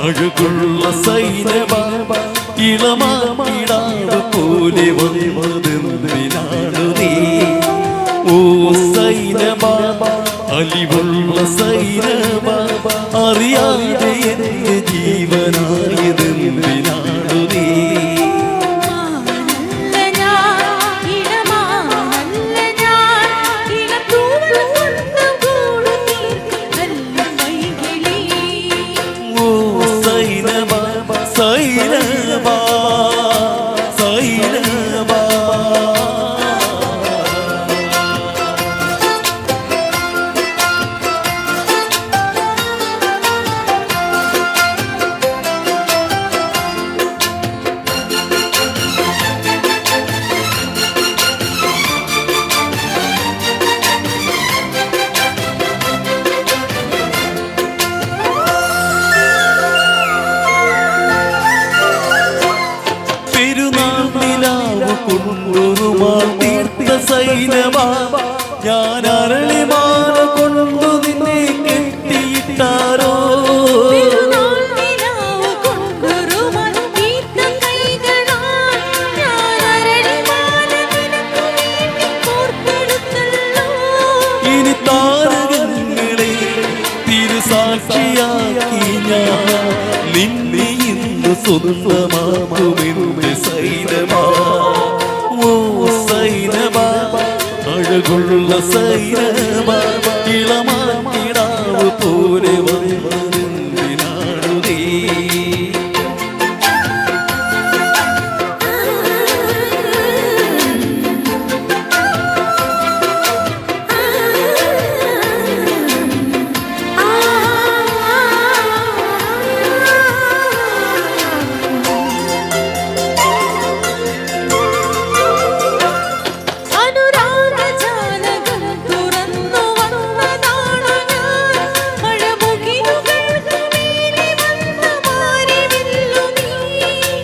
അഴകുള്ള സൈനവ ഇളമാടാവ് പോലെ വന്നതെന്തിനാണു നീ? ഓ സൈനവ അലിവുള്ള സൈനവ അറിയാതെ കൊണ്ടുറുമാൾ തീർത്ത സൈനമാ ഞാൻ അരളിമാല കൊണ്ടു നിന്നെ കെട്ടിയിട്ടാരോ? ഇനി താരകങ്ങളെ തിരുസാക്ഷിയാക്കി ഞാൻ നിന്നെ ഇന്ന് സ്വന്തമാക്കുമെന്ന് സൈനമാ അഴകുള്ള സൈനമ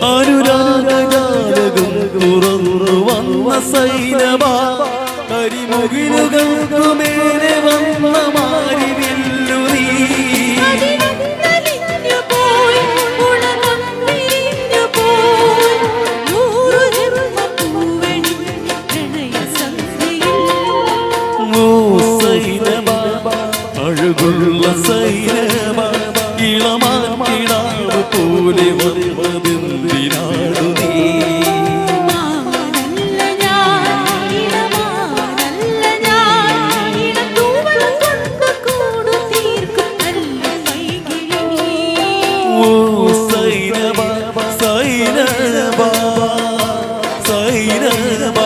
അനുരാഗജാലകം തുറന്നു വന്ന സൈനമ. കരിമുകിലുകൾക്കു മേലെ വന്ന മാരിവില്ലു നീ. അതിനലിഞ്ഞു പോയി ഉണർന്നിരിഞ്ഞു സൈനബ സൈനബ സൈനബ.